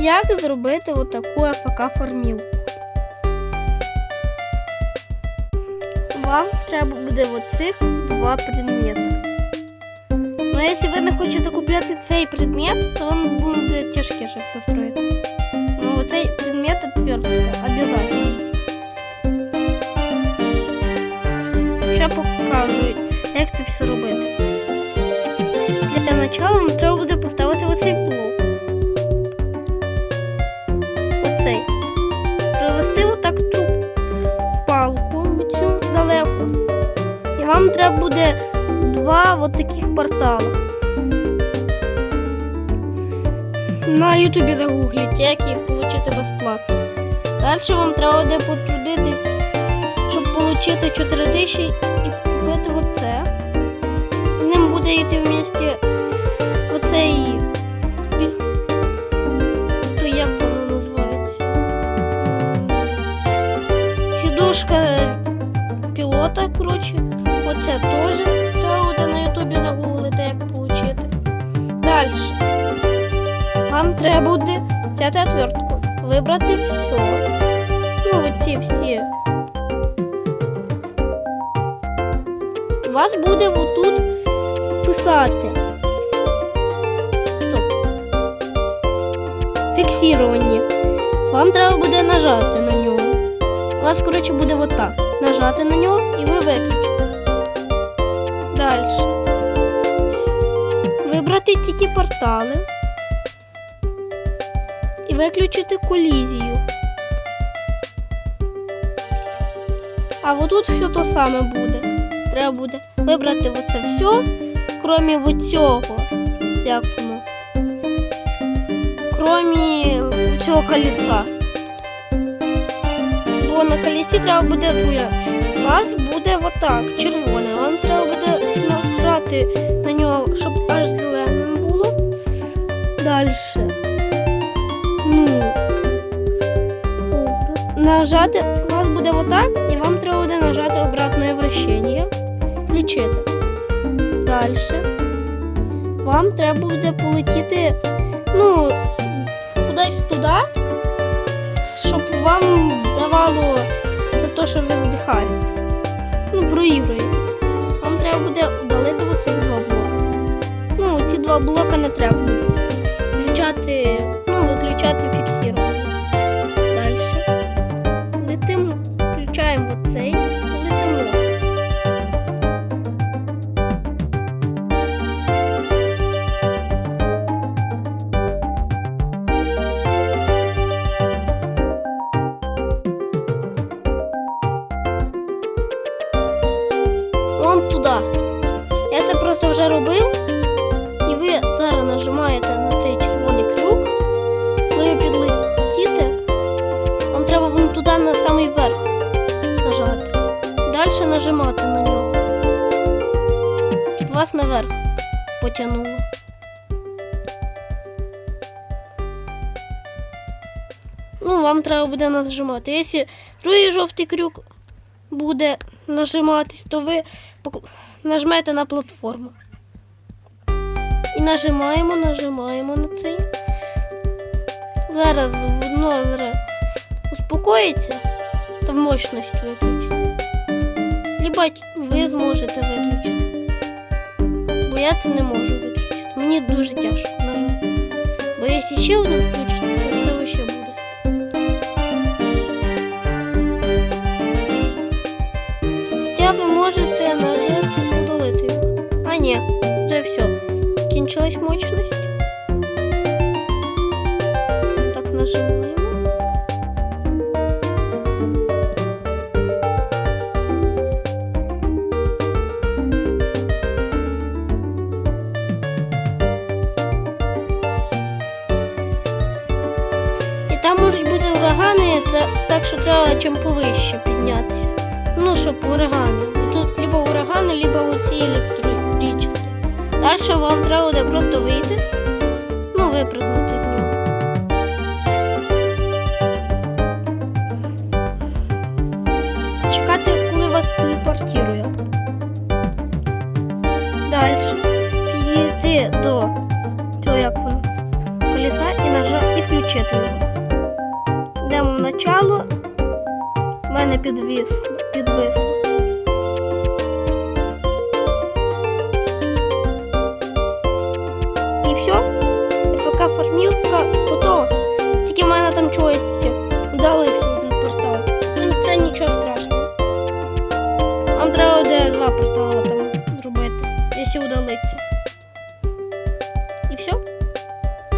Як зробити отаку АФК формілку? Вам треба буде оцих два предмети. Ну, якщо ви не хочете купляти цей предмет, то вам буде тяжкіше все строїти. Ну, оцей предмет отвертка, обязательно. Ще покажу, як це все робити. Для начала вам треба буде поставити треба буде два от таких портала. На Ютубі загугліть, як їх отримати безплатно. Далі вам треба буде потрудитись, щоб отримати 4 тисячі і купити оце. Ним буде йти в місті оцей. То як воно називається? Сідушка пілота, коротше. Оце теж треба на Ютубі загуглити, як отримати. Далі. Вам треба буде взяти отвертку, вибрати все. Ну, оці всі. У вас буде отут писати. Фіксіровані. Вам треба буде нажати на нього. У вас, коротше, буде отак. Нажати на нього і ви виключите. Далі. Вибрати тільки портали і виключити колізію. А отут все то саме буде. Треба буде вибрати оце все, крім оцього. Як? Крім цього колеса. Бо на колесі треба буде двоє. У вас буде отак, червоне. Вам треба буде на нього, щоб аж зеленим було. Далі. Ну. Нажати. У вас буде отак, і вам треба буде нажати обратне вращення. Включити. Далі. Вам треба буде полетіти, ну, кудись туди, щоб вам давало за те, що ви здихаєте. Ну, проігруєте. Треба буде удалити оці два блока. Ну, ці два блока не треба Туди. Я це просто вже робив. І ви зараз нажимаєте на цей червоний крюк. Коли ви підлетіте, вам треба вон туди на самий верх нажати. Далі нажимати на нього. Щоб вас наверх потягнуло. Ну, вам треба буде нажимати. Якщо другий жовтий крюк буде нажиматись, то ви нажмете на платформу. І нажимаємо, нажимаємо на цей. Зараз воно успокоїться та мощність виключиться. Либо ви зможете виключити. Бо я це не можу виключити. Мені дуже тяжко нажати. Бо якщо ще один включиться, можете нажати удалити його. А ні, вже все. Кінчилась мощність. Так нажимаємо. І там можуть бути урагани, так що треба чим повище піднятися. Ну, щоб урагани. Електричні. Далі вам треба буде просто вийти, ну, випрыгнути з нього. Чекати, коли вас телепортує. Далі підійти до цього, як воно, колеса і нажати і включити. його. Йдемо в начало. У мене підвис, Вам треба